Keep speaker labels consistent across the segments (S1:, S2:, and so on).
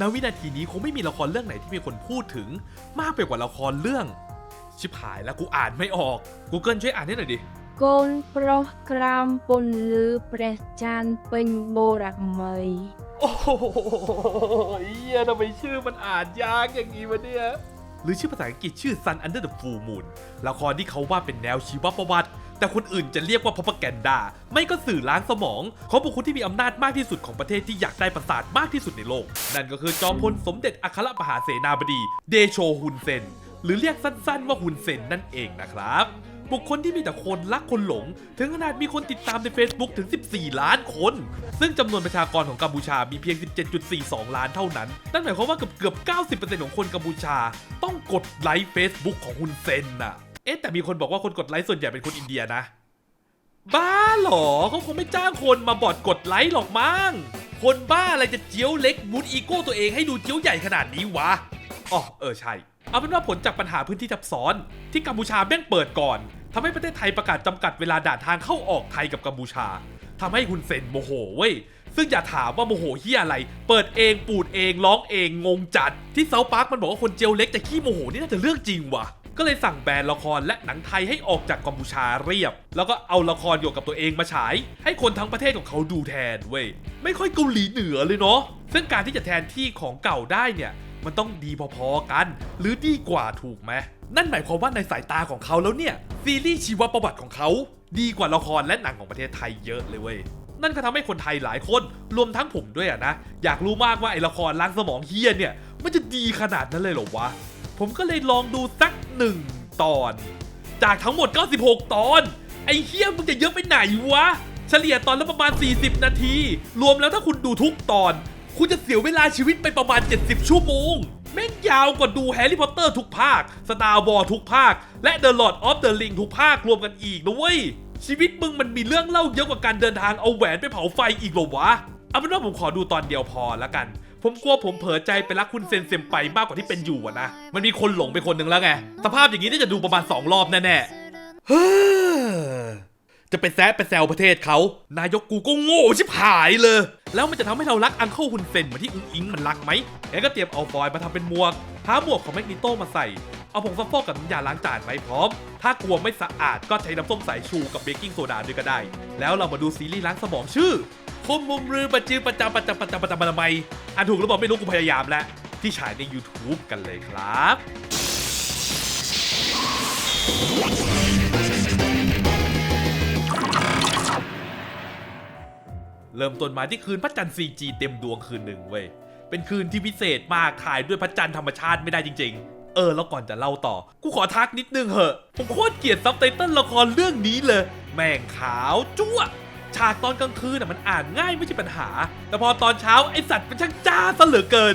S1: ณวินาทีนี้คงไม่มีละครเรื่องไหนที่มีคนพูดถึง มากไปกว่าละครเรื่อง ชิบหายแล้วกูอ่านไม่ออก Google ช่วยอ่านให้หน่อยดิ
S2: กนโปรแกรมปนลือประจานเป็น
S1: โบรักเมยโอ้โหเฮียทำไมชื่อมันอ่านยากอย่างนี้วะเนี่ย หรือชื่อภาษาอังกฤษชื่อ Sun Under the Full Moon ละครที่เขาว่าเป็นแนวชีวประวัติ แต่คนอื่นจะเรียกว่าพ r o แกนดาไม่ก็สื่อล้างสมองของบุคคลที่มีอำนาจมากที่สุดของประเทศที่อยากได้ประสาทมากที่สุดในโลก นั่นก็คือจอมพลสมเด็จอัครมหาเสนาบดี เดโชฮุนเซน หรือเรียกสั้นๆว่าฮุนเซนนั่นเองนะครับ บุคคลที่มีแต่คนรักคนหลง ถึงขนาดมีคนติดตามใน Facebook ถึง 14 ล้านคน ซึ่งจำนวนประชากรของกัมพูชามีเพียง 17.42 ล้านเท่านั้น นั่นหมายความว่าเกือบเกือบ90%ของคนกัมพูชา ต้องกดไลค์ Facebook ของฮุนเซนน่ะ เอ๊ะแต่มีคนบอกว่าคนกดไลค์ส่วนใหญ่เป็นคนอินเดียนะ บ้าหรอเขาคงไม่จ้างคนมาบอดกดไลค์หรอกมั้งคนบ้าอะไรจะเจียวเล็กมุดอีโก้ตัวเองให้ดูเจียวใหญ่ขนาดนี้วะอ๋อเออใช่ เอาเป็นว่าผลจากปัญหาพื้นที่ทับซ้อน ที่กัมพูชาแม่งเปิดก่อนทำให้ประเทศไทยประกาศจำกัดเวลาด่านทางเข้าออกไทยกับกัมพูชาทำให้คุณเซนโมโหเว้ยซึ่งอย่าถามว่าโมโหเฮียอะไร เปิดเองปูดเองร้องเองงงจัด ที่เซาปาร์คมันบอกว่าคนเจียวเล็กจะขี้โมโหนี่น่าจะเรื่องจริงว่ะ ก็เลยสั่งแบนละครและหนังไทยให้ออกจากกัมพูชาเรียบ แล้วก็เอาละครเกี่ยวกับตัวเองมาฉาย ให้คนทั้งประเทศของเขาดูแทนเว้ยไม่ค่อยเกาหลีเหนือเลยเนาะซึ่งการที่จะแทนที่ของเก่าได้เนี่ยมันต้องดีพอๆกัน หรือดีกว่าถูกไหมนั่นหมายความว่าในสายตาของเขาแล้วเนี่ยซีรีส์ชีวประวัติของเขา ดีกว่าละครและหนังของประเทศไทยเยอะเลยเว้ยนั่นก็ทำให้คนไทยหลายคน รวมทั้งผมด้วยอะนะ อยากรู้มากว่าไอละครล้างสมองเฮียเนี่ย มันจะดีขนาดนั้นเลยเหรอวะ ผมก็เลยลองดูสักหนึ่งตอน จากทั้งหมด 96 ตอน ไอ้เฮียมึงจะเยอะไปไหนวะ เฉลี่ยตอนละประมาณ 40 นาที รวมแล้วถ้าคุณดูทุกตอน คุณจะเสียเวลาชีวิตไปประมาณ 70 ชั่วโมง แม่งยาวกว่าดูแฮร์รี่พอตเตอร์ทุกภาคสตาร์วอร์ทุกภาค และ The Lord of the Ring ทุกภาครวมกันอีกนะเว้ยชีวิตมึงมันมีเรื่องเล่าเยอะกว่าการเดินทางเอาแหวนไปเผาไฟอีกหรอวะเอาเป็นว่าผมขอดูตอนเดียวพอล้วกัน ผมกลัวผมเผลอใจไปรักคุณเซนเซมไปมากกว่าที่เป็นอยู่อะนะ มันมีคนหลงไปคนหนึ่งแล้วไง สภาพอย่างนี้น่าจะดูประมาณ 2 รอบแน่ๆเฮ้อจะไปแซะไปแซวประเทศเขา นายกกูก็โง่ชิบหายเลย แล้วมันจะทำให้เรารักอังเคิลฮุนเซนเหมือนที่อุ้งอิงมันรักไหมงั้นก็เตรียมเอาฟอยล์มาทำเป็นหมวกหาหมวกของแมกนิโตมาใส่ เอาผงซักฟอกกับน้ำยาล้างจานไว้พร้อม ถ้ากลัวไม่สะอาดก็ใช้น้ำส้มสายชูกับเบกกิ้งโซดาด้วยก็ได้ แล้วเรามาดูซีรีส์ล้างสมองชื่อ คมมุมรือประจือประจำประจำประจำประจำประจำไมอ่านถูกหรือเปล่าไม่รู้กูพยายามแล้ว ที่ฉายใน YouTube กันเลยครับเริ่มต้นมาที่คืนพระจันทร์ 4G เต็มดวงคืนหนึ่งเว้ย เป็นคืนที่พิเศษมากถ่ายด้วยพระจันทร์ธรรมชาติไม่ได้จริง ๆ เออ แล้วก่อนจะเล่าต่อ กูขอทักนิดนึงเหอะ ผมโคตรเกลียดซับไตเติลละครเรื่องนี้เลย แม่งขาวจั่ว ฉากตอนกลางคืนน่ะมันอ่านง่ายไม่ใช่ปัญหา แต่พอตอนเช้าไอสัตว์มันช่างจ้าซะเหลือเกิน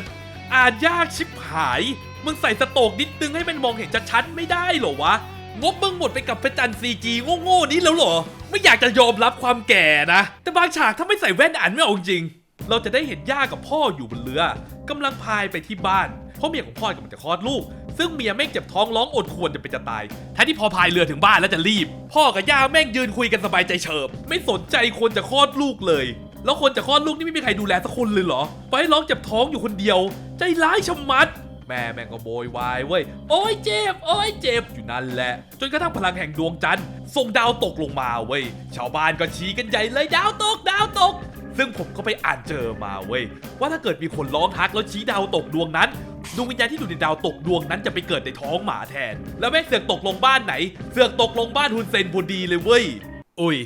S1: อ่านยากชิบหาย มึงใส่สโตกนิดนึงให้มันมองเห็นชัดๆไม่ได้เหรอวะ งบมึงหมดไปกับพระจันทร์ 4G โง่ๆนี้แล้วเหรอ ไม่อยากจะยอมรับความแก่นะ แต่บางฉากถ้าไม่ใส่แว่นอ่านไม่ออกจริง เราจะได้เห็นย่ากับพ่ออยู่บนเรือกำลังพายไปที่บ้าน เพราะเมียของพ่อกำลังจะคลอดลูก ซึ่งเมียแม่งเจ็บท้องร้องอดควรจะเป็นจะตายแทนที่พอพายเรือถึงบ้านแล้วจะรีบ พ่อกับย่าแม่งยืนคุยกันสบายใจเฉิบ ไม่สนใจคนจะคลอดลูกเลย แล้วคนจะคลอดลูกนี่ไม่มีใครดูแลสักคนเลยเหรอไปให้ร้องเจ็บท้องอยู่คนเดียว ใจร้ายชะมัดแม่แม่งก็โวยวายเว้ย โอ้ยเจ็บ โอ้ยเจ็บ อยู่นั่นแหละ จนกระทั่งพลังแห่งดวงจันทร์ส่งดาวตกลงมาเว้ย ชาวบ้านก็ชี้กันใหญ่เลยดาวตก ดาวตก ซึ่งผมก็ไปอ่านเจอมาเว้ยว่าถ้าเกิดมีคนร้องทักแล้วชี้ดาวตกดวงนั้นดวงวิญญาณที่อยู่ในดาวตกดวงนั้นจะไปเกิดในท้องหมาแทน แล้วแม่งเสือกตกลงบ้านไหน เสือกตกลงบ้านฮุนเซนพอดีเลยเว้ยอุ้ย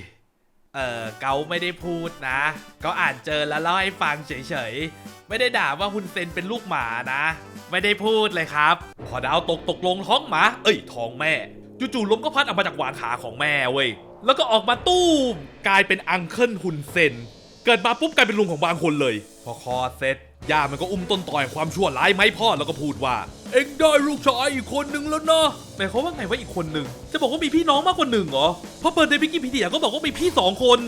S1: เออเกาไม่ได้พูดนะ ก็อ่านเจอแล้วเล่าให้ฟังเฉยๆ ไม่ได้ด่าว่าฮุนเซนเป็นลูกหมานะ ไม่ได้พูดเลยครับ พอดาวตกตกลงท้องหมา เอ้ยท้องแม่ จู่ๆลมก็พัดออกมาจากหว่างขาของแม่เว้ย แล้วก็ออกมาตู้ม กลายเป็นอังเคิลฮุนเซน เกิดมาปุ๊บกลายเป็นลุงของบางคนเลย พอคลอดเสร็จย่ามันก็อุ้มต้นต่อยความชั่วร้ายไหมาให้พ่อแล้วก็พูดว่า เอ็งได้ลูกชายอีกคนนึงแล้วนะหมายความว่าไงว่าอีกคนนึงจะบอกว่ามีพี่น้องมากกว่าหนึ่งเหรอเพราะเปิดในวิกิพีเดียก็บอกว่ามีพี่สองคน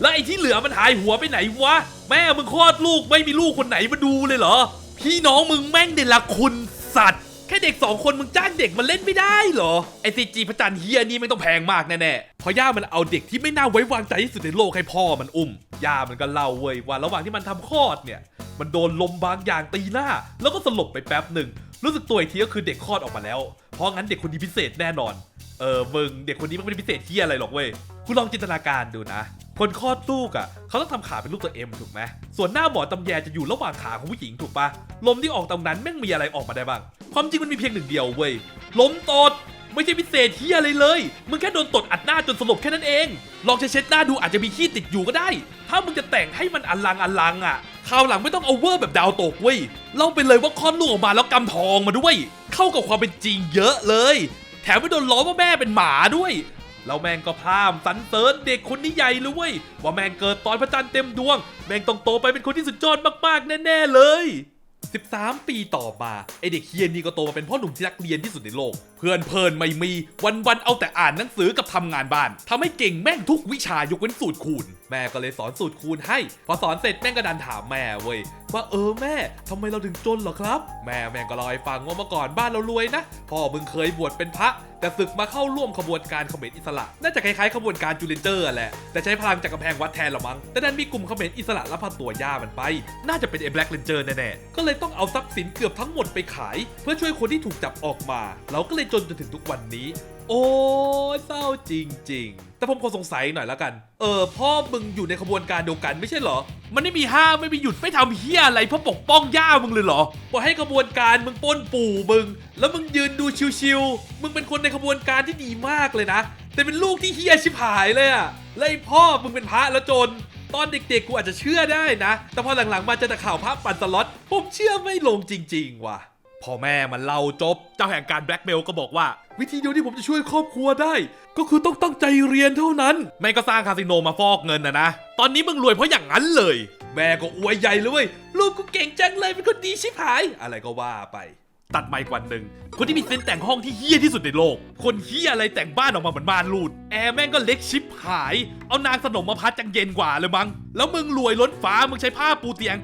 S1: แล้วไอ้ที่เหลือมันหายหัวไปไหนวะ แม่มึงคลอดลูกไม่มีลูกคนไหนมาดูเลยเหรอ พี่น้องมึงแม่งเดละคุณสัตว์ แค่เด็กสองคนมึงจ้างเด็กมาเล่นไม่ได้เหรอ ไอซีจีพระจันทร์เฮียนี่ไม่ต้องแพงมากแน่ๆเพราะย่ามันเอาเด็กที่ไม่น่าไว้วางใจที่สุดในโลกให้พ่อมันอุ้ม ย่ามันก็เล่าเว้ยว่าระหว่างที่มันทำคลอดเนี่ย มันโดนลมบางอย่างตีหน้า แล้วก็สลบไปแป๊บหนึ่ง รู้สึกตัวอีกทีก็คือเด็กคลอดออกมาแล้ว เพราะงั้นเด็กคนนี้พิเศษแน่นอน เออมึงเด็กคนนี้มันไม่ได้พิเศษที่อะไรหรอกเว้ย คุณลองจินตนาการดูนะ คนคลอดลูกอะเขาต้องทำขาเป็นรูปตัวเอ็มถูกไหมส่วนหน้าหมอตำแยจะอยู่ระหว่างขาของผู้หญิงถูกปะลมที่ออกตรงนั้นแม่งมีอะไรออกมาได้บ้าง ความจริงมันมีเพียงหนึ่งเดียวเว้ยลมตดไม่ใช่พิเศษที่อะไรเลย มึงแค่โดนตดอัดหน้าจนสลบแค่นั้นเอง ลองเช็ดหน้าดูอาจจะมีขี้ติดอยู่ก็ได้ ถ้ามึงจะแต่งให้มันอลังอลังอะคราวหลังไม่ต้องเอาเวอร์แบบดาวตกเว้ย เล่าไปเลยว่าคลอดลูกออกมาแล้วกำทองมาด้วย เข้ากับความเป็นจริงเยอะเลย แถมไม่โดนล้อว่าแม่เป็นหมาด้วย แล้วแมงก็พรามสรรเสริญเด็กคนนี้ใหญ่เลยเว้ยว่าแมงเกิดตอนพระจันทร์เต็มดวง แมงต้องโตไปเป็นคนที่สุดยอดมากๆแน่ๆเลย 13 ปีต่อมาไอเด็กเฮียนนี่ก็โตมาเป็นพ่อหนุ่มที่รักเรียนที่สุดในโลก พื่อนเพลินไม่มี วันๆเอาแต่อ่านหนังสือกับทำงานบ้านทำให้เก่งแม่งทุกวิชายกเว้นสูตรคูณ แม่ก็เลยสอนสูตรคูณให้ พอสอนเสร็จแม่งก็ดันถามแม่เว้ยว่าเออแม่ทำไมเราถึงจนเหรอครับ แม่แม่งก็ล่าให้ฟังว่าเมื่อก่อนบ้านเรารวยนะพ่อมึงเคยบวชเป็นพระ แต่ศึกมาเข้าร่วมขบวนการเขมรอิสระ น่าจะคล้ายๆขบวนการจูเลนเจอร์แหละแต่ใช้พลังจากกำแพงวัดแทนละมั้งแต่ดันมีกลุ่มเขมรอิสระลักพาตัวย่ามันไป น่าจะเป็นเอ b บล็กเลนเจอร์แน่ๆก็เลยต้องเอาทรัพย์สินเกือบทั้งหมดไปขาย เพื่อช่วยคนที่ถูกจับออกมา เราก็เลยจนจนถึงทุกวันนี้ โอ้ยเศร้าจริง ๆ แต่ผมขอสงสัยหน่อยแล้วกัน เออพ่อมึงอยู่ในขบวนการเดียวกันไม่ใช่เหรอ มันไม่มีห้ามไม่มีหยุดไม่ทำเฮียอะไรเพื่อปกป้องย่ามึงเลยเหรอปล่อยให้ขบวนการมึงปล้นปู่มึง แล้วมึงยืนดูชิวๆมึงเป็นคนในขบวนการที่ดีมากเลยนะ แต่เป็นลูกที่เฮียชิบหายเลยอะแล้วไอ้พ่อมึงเป็นพระแล้วจน ตอนเด็กๆกูอาจจะเชื่อได้นะ แต่พอหลังๆมาเจอแต่ข่าวพระปั่นสล็อตผมเชื่อไม่ลงจริง ๆ ว่ะ พ่อแม่มันเล่าจบ เจ้าแห่งการแบล็กเมลก็บอกว่า วิธีเดียวที่ผมจะช่วยครอบครัวได้ ก็คือต้องตั้งใจเรียนเท่านั้นแม่ก็สร้างคาสิโนมาฟอกเงินนะนะ ตอนนี้มึงรวยเพราะอย่างนั้นเลย แม่ก็อวยใหญ่เลย ลูกกูเก่งจังเลยเป็นคนดีชิบหาย อะไรก็ว่าไป ตัดไมค์กวันหนึ่งคนที่มีเซนแต่งห้องที่เฮี้ยที่สุดในโลก คนเฮี้ยอะไรแต่งบ้านออกมาเหมือนบ้านรูด แอร์แม่งก็เล็กชิบหาย เอานางสนมมาพัดจังเย็นกว่าเลยมั้ง แล้วมึงรวยล้นฟ้า มึงใช้ผ้าปูเตียง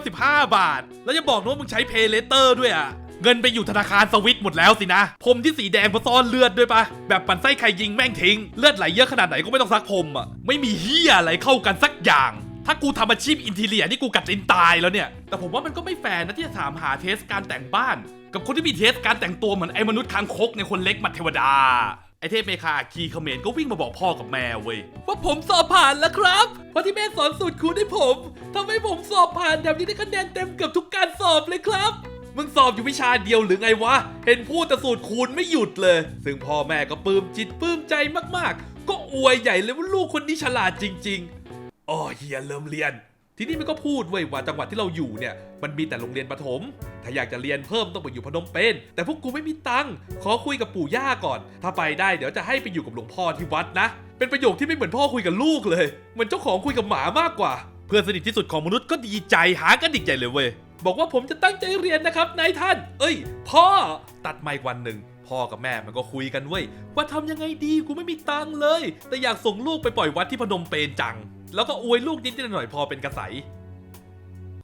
S1: 995 บาท แล้วจะบอกนะว่ามึงใช้เพเลเตอร์ด้วยอะ เงินไปอยู่ธนาคารสวิตหมดแล้วสินะพรมที่สีแดงเพราะซ่อนเลือดด้วยปะแบบปั่นไส้ใครยิงแม่งทิ้ง เลือดไหลเยอะขนาดไหนก็ไม่ต้องซักพรมอะไม่มีเฮียอะไรเข้ากันสักอย่าง ถ้ากูทำอาชีพอินทีเลียนี่กูกัดตินตายแล้วเนี่ย แต่ผมว่ามันก็ไม่แฟร์นะที่จะถามหาเทสการแต่งบ้าน กับคนที่มีเทสการแต่งตัวเหมือนไอ้มนุษย์คางคกในคนเล็กมัดเทวดาไอเทพเมคาคีเขมรก็วิ่งมาบอกพ่อกับแม่เว้ยว่าผมสอบผ่านแล้วครับเพราะที่แม่สอนสูตรคูณให้ผมทำให้ผมสอบผ่านแบบนี้ได้คะแนนเต็มเกือบทุกการสอบเลยครับ มึงสอบอยู่วิชาเดียวหรือไงวะ เห็นพูดแต่สูตรคูณไม่หยุดเลย ซึ่งพ่อแม่ก็ปลื้มจิตปลื้มใจมากๆ ก็อวยใหญ่เลยว่าลูกคนนี้ฉลาดจริงๆอ๋อเฮียเริ่มเรียน ทีนี้มันก็พูดเว้ยว่าจังหวัดที่เราอยู่เนี่ย มันมีแต่โรงเรียนประถม ถ้าอยากจะเรียนเพิ่มต้องไปอยู่พนมเปญแต่พวกกูไม่มีตังค์ขอคุยกับปู่ย่าก่อน ถ้าไปได้เดี๋ยวจะให้ไปอยู่กับหลวงพ่อที่วัดนะ เป็นประโยคที่ไม่เหมือนพ่อคุยกับลูกเลยเหมือนเจ้าของคุยกับหมามากกว่า เพื่อนสนิทที่สุดของมนุษย์ก็ดีใจหากันดิกใหญ่เลยเว้ย บอกว่าผมจะตั้งใจเรียนนะครับนายท่าน เอ้ย พ่อตัดไมค์วันหนึ่งพ่อกับแม่มันก็คุยกันเว้ยว่าทำยังไงดีกูไม่มีตังเลย แต่อยากส่งลูกไปปล่อยวัดที่พนมเปญจัง แล้วก็อวยลูกนิดหน่อยพอเป็นกระใส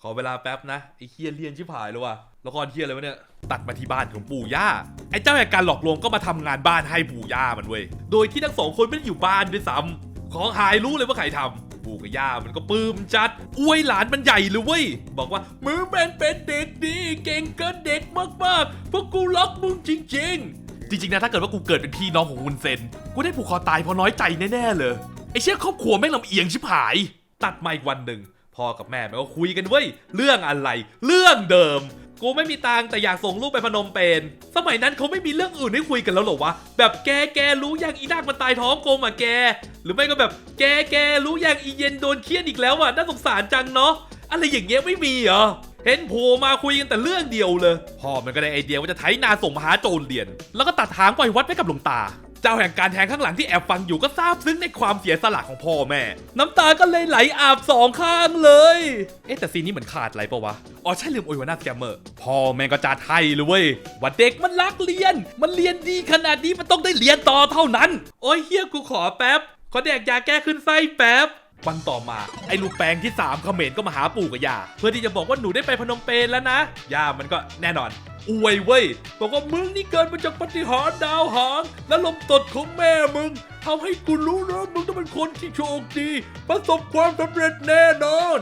S1: ขอเวลาแป๊บนะไอ้เฮียเลียนชิบหายเลยว่ะละครเฮียอะไรวะเนี่ยตัดมาที่บ้านของปู่ย่าไอ้เจ้าแห่งการหลอกลวงก็มาทำงานบ้านให้ปู่ย่ามันเว้ยโดยที่ทั้งสองคนไม่ได้อยู่บ้านด้วยซ้ำของหายรู้เลยว่าใครทำ ปู่กับย่ามันก็ปลื้มจัดอวยหลานมันใหญ่เลยเว้ยบอกว่ามือแมนเป็นเด็กดีเก่งเกินเด็กมากๆพวกกูรักมึงจริง ๆ จริงๆนะถ้าเกิดว่ากูเกิดเป็นพี่น้องของวุนเซนกูได้ผูกคอตายเพราะน้อยใจแน่ๆเลยไอเชี่ยครอบครัวแม่งลำเอียงชิบหาย ตัดมาอีกวันหนึ่งพ่อกับแม่มันก็คุยกันเว้ยเรื่องอะไร เรื่องเดิม กูไม่มีตังค์แต่อยากส่งลูกไปพนมเปญสมัยนั้นเขาไม่มีเรื่องอื่นให้คุยกันแล้วเหรอวะ แบบแกแกรู้ยังอีนาคมันตายท้องกลมอะแก หรือไม่ก็แบบแกแกรู้ยังอีเย็นโดนเคี่ยนอีกแล้วอะน่าสงสารจังเนาะอะไรอย่างเงี้ยไม่มีเหรอเห็นโผล่มาคุยกันแต่เรื่องเดียวเลย พ่อมันก็ได้ไอเดียว่าจะไถนาส่งมหาโจรเรียน แล้วก็ตัดทางปล่อยวัดไว้กับหลวงตา เจ้าแห่งการแทงข้างหลังที่แอบฟังอยู่ก็ซาบซึ้งในความเสียสละของพ่อแม่ น้ำตาก็เลยไหลอาบสองข้างเลย เอ๊ะแต่ซีนนี้เหมือนขาดอะไรปะวะ อ๋อใช่ลืมโอยวาน่าสแกมเมอร์ พ่อแม่ก็จัดให้เลยเว้ยว่าเด็กมันรักเรียน มันเรียนดีขนาดนี้มันต้องได้เรียนต่อเท่านั้น โอ้ยเฮียกูขอแป๊บ ขอแดกยาแก้ขึ้นไส้แป๊บวันต่อมา ไอ้ลูกแปลงที่3ามเขมรก็มาหาปู่กับย่าเพื่อที่จะบอกว่าหนูได้ไปพนมเปญแล้วนะย่ามันก็แน่นอน อวยเว้ยบอกว่ามึงนี่เกิดมาจากปฏิหารดาวหาง และลมตดของแม่มึงทำให้กูรู้นะมึงต้องเป็นคนที่โชคดี ประสบความสำเร็จแน่นอน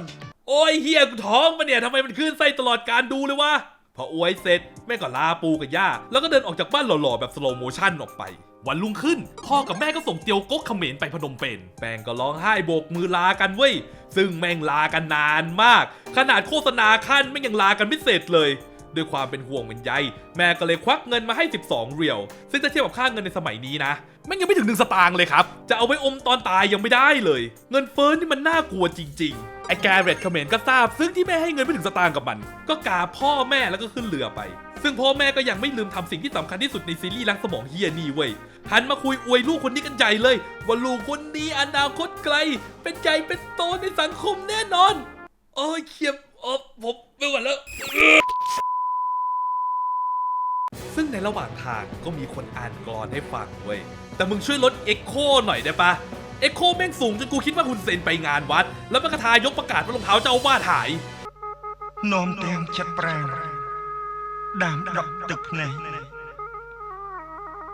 S1: โอ้ยเฮียกูท้องมาเนี่ยทำไมมันขึ้นไส้ตลอดการดูเลยวะพออวยเสร็จ แม่ก็ลาปูกับย่า แล้วก็เดินออกจากบ้านหล่อๆ แบบสโลโมชั่นออกไป วันรุ่งขึ้น พ่อกับแม่ก็ส่งเตียวก๊กเขมรไปพนมเปญแป้งก็ร้องไห้โบกมือลากันเว้ย ซึ่งแม่งลากันนานมาก ขนาดโฆษณาขั้นแม่งยังลากันไม่เสร็จเลย ด้วยความเป็นห่วงเป็นใยแม่ก็เลยควักเงินมาให้ 12 เหรียวซึ่งถ้าเทียบกับค่าเงินในสมัยนี้นะม่งยังไม่ถึงหนึ่งสตางค์เลยครับ จะเอาไว้อมตอนตายยังไม่ได้เลย เงินเฟ้อนี่มันน่ากลัวจริง ๆ ไอ้แกเรตเขมรก็ทราบ ซึ่งที่แม่ให้เงินไม่ถึงสตางค์กับมัน ก็กาพ่อแม่แล้วก็ขึ้นเรือไป ซึ่งพ่อแม่ก็ยังไม่ลืมทำสิ่งที่สำคัญที่สุดในซีรีส์ล้างสมองเฮียนี่เว้ย หันมาคุยอวยลูกคนนี้กันใหญ่เลย ว่าลูกคนนี้อนาคตไกล เป็นใจเป็นโตในสังคมแน่นอน โอ้ยเขียบโอ้ผมไม่ไหวแล้ว ซึ่งในระหว่างทางก็มีคนอ่านกรให้ฟังเว้ย แต่มึงช่วยลดเอ็กโคหน่อยได้ปะเอ็กโคแม่งสูงจนกูคิดว่าคุณเซนไปงานวัด แล้วมันกระทายกประกาศว่ารองเท้าเจ้าวาดหาย
S3: นอมแตงชัดแปรงดามดอกตึกใน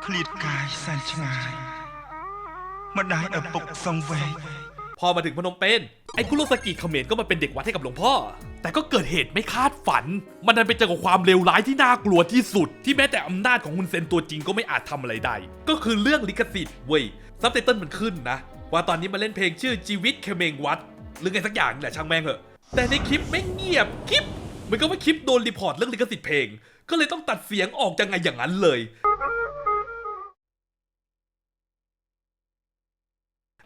S3: คลีดกายสันชงายมาได้อปกสองเวช
S1: พอมาถึงพนมเปญไอ้คุโรสกิเขมรก็มาเป็นเด็กวัดให้กับหลวงพ่อ แต่ก็เกิดเหตุไม่คาดฝัน มันดันไปเจอกับความเลวร้ายที่น่ากลัวที่สุด ที่แม้แต่อำนาจของคุณเซนตัวจริงก็ไม่อาจทำอะไรได้ ก็คือเรื่องลิขสิทธิ์เว้ยซับไตเติลมันขึ้นนะ ว่าตอนนี้มาเล่นเพลงชื่อชีวิตเคเมงวัดหรือไงสักอย่างแหละช่างแม่งเหอะ แต่ในคลิปไม่เงียบคลิปมือนกับว่าคลิปโดนรีพอร์ตเรื่องลิขสิทธิ์เพลง ก็เลยต้องตัดเสียงออกยังไงอย่างนั้นเลย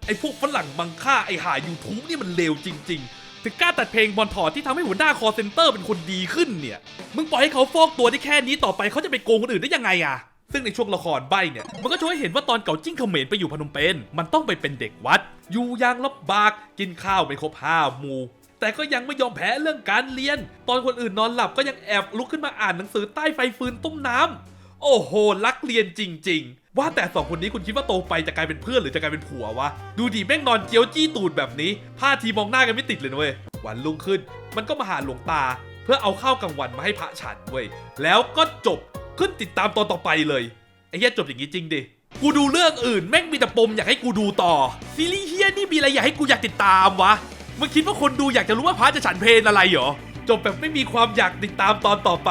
S1: ไอ้พวกฝรั่งบังค่าไอ้หา YouTube นี่มันเลวจริง ๆ ถึงกล้าตัดเพลงบอลถอดที่ทำให้หัวหน้าคอเซนเตอร์เป็นคนดีขึ้นเนี่ย มึงปล่อยให้เขาฟอกตัวได้แค่นี้ต่อไปเขาจะไปโกงคนอื่นได้ยังไงอะซึ่งในช่วงละครใบเนี่ย มันก็ช่วยให้เห็นว่าตอนเก่าจิ้งเขมรไปอยู่พนมเปญมันต้องไปเป็นเด็กวัด อยู่ยางลำบากกินข้าวไม่ครบห้าหมูแต่ก็ยังไม่ยอมแพ้เรื่องการเรียน ตอนคนอื่นนอนหลับก็ยังแอบลุกขึ้นมาอ่านหนังสือใต้ไฟฟืนต้มน้ำ โอ้โหรักเรียนจริง ๆ ว่าแต่สองคนนี้คุณคิดว่าโตไปจะกลายเป็นเพื่อนหรือจะกลายเป็นผัววะ ดูดิแม่งนอนเจียวจี้ตูดแบบนี้ท่าทีมองหน้ากันไม่ติดเลยนะเว้ยวันรุ่งขึ้น มันก็มาหาหลวงตา เพื่อเอาข้าวกลางวันมาให้พระฉันเว้ยแล้วก็จบขึ้นติดตามตอนต่อไปเลยไอ้เหี้ยจบอย่างนี้จริงดิกูดูเรื่องอื่นแม่งมีแต่ปมอยากให้กูดูต่อซีรีส์เฮียนี่มีอะไรอยากให้กูอยากติดตามวะมึงคิดว่าคนดูอยากจะรู้ว่าพระจะฉันเพลนอะไรเหรอจบแบบไม่มีความอยากติดตามตอนต่อไป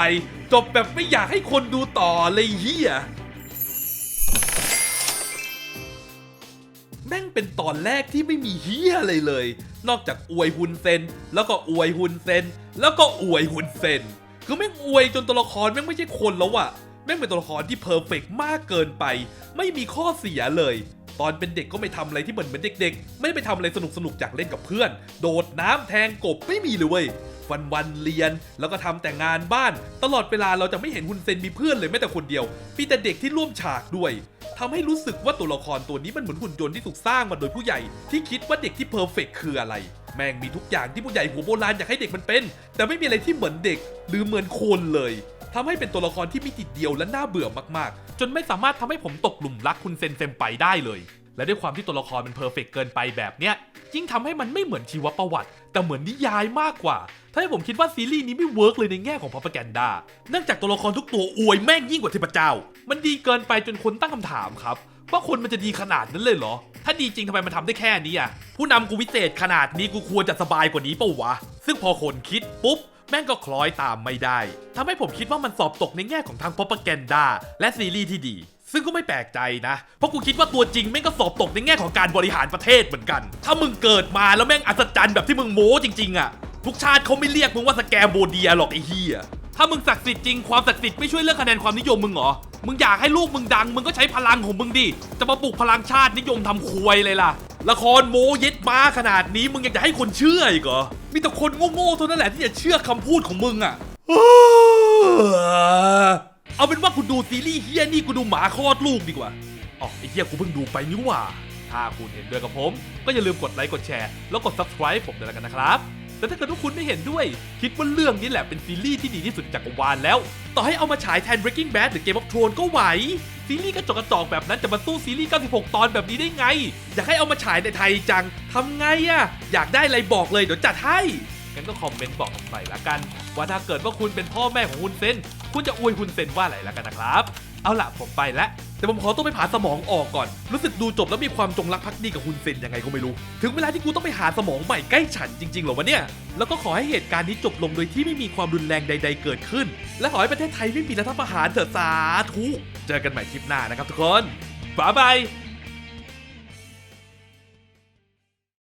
S1: จบแบบไม่อยากให้คนดูต่อเลยเฮียแม่งเป็นตอนแรกที่ไม่มีเฮียอะไรเลย นอกจากอวยฮุนเซน แล้วก็อวยฮุนเซน แล้วก็อวยฮุนเซน คือแม่งอวยจนตัวละครแม่งไม่ใช่คนแล้วอะแม่งเป็นตัวละครที่เพอร์เฟกมากเกินไป ไม่มีข้อเสียเลย ตอนเป็นเด็กก็ไม่ทำอะไรที่เหมือนเหมือนเด็ก ๆ ไม่ไปทำอะไรสนุกสนุกๆจากเล่นกับเพื่อน โดดน้ำแทงกบไม่มีเลยเว้ยวันวันๆเรียนแล้วก็ทำแต่งานบ้าน ตลอดเวลาเราจะไม่เห็นฮุนเซนมีเพื่อนเลยแม้แต่คนเดียวมีแต่เด็กที่ร่วมฉากด้วยทำให้รู้สึกว่าตัวละครตัวนี้มันเหมือนหุ่นยนต์ที่ถูกสร้างมาโดยผู้ใหญ่ ที่คิดว่าเด็กที่เพอร์เฟกคืออะไร แม่งมีทุกอย่างที่ผู้ใหญ่หัวโบราณอยากให้เด็กมันเป็น แต่ไม่มีอะไรที่เหมือนเด็กหรือเหมือนคนเลย ทำให้เป็นตัวละครที่มีติดเดียวและน่าเบื่อมากๆ จนไม่สามารถทำให้ผมตกหลุมรักคุณเซนเซมไปได้เลย และด้วยความที่ตัวละครมันเพอร์เฟกเกินไปแบบเนี้ยยิ่งทำให้มันไม่เหมือนชีวประวัติ แต่เหมือนนิยายมากกว่า ถ้าให้ผมคิดว่าซีรีส์นี้ไม่เวิร์กเลยในแง่ของพ r o p a g a n d a เนื่องจากตัวละครทุกตัวอวยแม่งยิ่งกว่าเทพเจ้า มันดีเกินไปจนคนตั้งคำถามครับว่าคนมันจะดีขนาดนั้นเลยเหรอ ถ้าดีจริงทำไมมันทำได้แค่นี้อะ ผู้นำกูวิเศษขนาดนี้กูควรจะสบายกว่านี้เปล่าวะ ซึ่งพอคนคิดปุ๊บ แม่งก็คล้อยตามไม่ได้ทำให้ผมคิดว่ามันสอบตกในแง่ของทาง propaganda และซีรีส์ที่ดี ซึ่งก็ไม่แปลกใจนะ เพราะกูคิดว่าตัวจริงแม่งก็สอบตกในแง่ของการบริหารประเทศเหมือนกัน ถ้ามึงเกิดมาแล้วแม่งอัศจรรย์แบบที่มึงโม้จริงๆอะทุกชาติเขาไม่เรียกมึงว่าสแกมโบเดียหรอกไอ้เฮียถ้ามึงศักดิ์สิทธิ์จริงความศักดิ์สิทธิ์ไม่ช่วยเรื่องคะแนนความนิยมมึงเหรอ มึงอยากให้ลูกมึงดัง มึงก็ใช้พลังของมึงดิ จะมาปลุกพลังชาตินิยมทำควยเลยล่ะ ละครโมเย็ดมาขนาดนี้มึงยังจะให้คนเชื่ออีกเหรอ มีแต่คนโง่ๆเท่านั้นแหละที่จะเชื่อคำพูดของมึงอะ เอาเป็นว่าคุณดูซีรีส์เฮียนี่กูดูหมาคลอดลูกดีกว่าอ๋อไอ้เหี้ยกูเพิ่งดูไปนี่หว่า ถ้าคุณเห็นด้วยกับผม ก็อย่าลืมกดไลค์กดแชร์ แล้วกด subscribe ผมด้วยแล้วกันนะครับ แต่ถ้าเกิดว่าคุณไม่เห็นด้วย คิดว่าเรื่องนี้แหละเป็นซีรีส์ที่ดีที่สุดจักรวาลแล้ว ต่อให้เอามาฉายแทน Breaking Bad หรือ Game of Thrones ก็ไหว ซีรีส์กระจกกระจอกแบบนั้นจะมาสู้ซีรีส์ 96 ตอนแบบนี้ได้ไง อยากให้เอามาฉายในไทยจังทำไงอะอยากได้อะไรบอกเลยเดี๋ยวจัดให้งั้นก็คอมเมนต์บอกผมหน่อยละกัน ว่าถ้าเกิดว่าคุณเป็นพ่อแม่ของฮุนเซนคุณจะอวยฮุนเซนว่าอะไรล้วกันนะครับ เอาล่ะผมไปแล้ว แต่ผมขอต้องไปผ่าสมองออกก่อน รู้สึกดูจบแล้วมีความจงรักภักดีกับคุณเซนยังไงก็ไม่รู้ ถึงเวลาที่กูต้องไปหาสมองใหม่ใกล้ฉันจริงๆเหรอวะเนี่ย แล้วก็ขอให้เหตุการณ์นี้จบลงโดยที่ไม่มีความรุนแรงใด ๆ เกิดขึ้น และขอให้ประเทศไทยไม่มีรัฐประหารเถิดสาธุ เจอกันใหม่คลิปหน้านะครับทุกคนบ๊ายบาย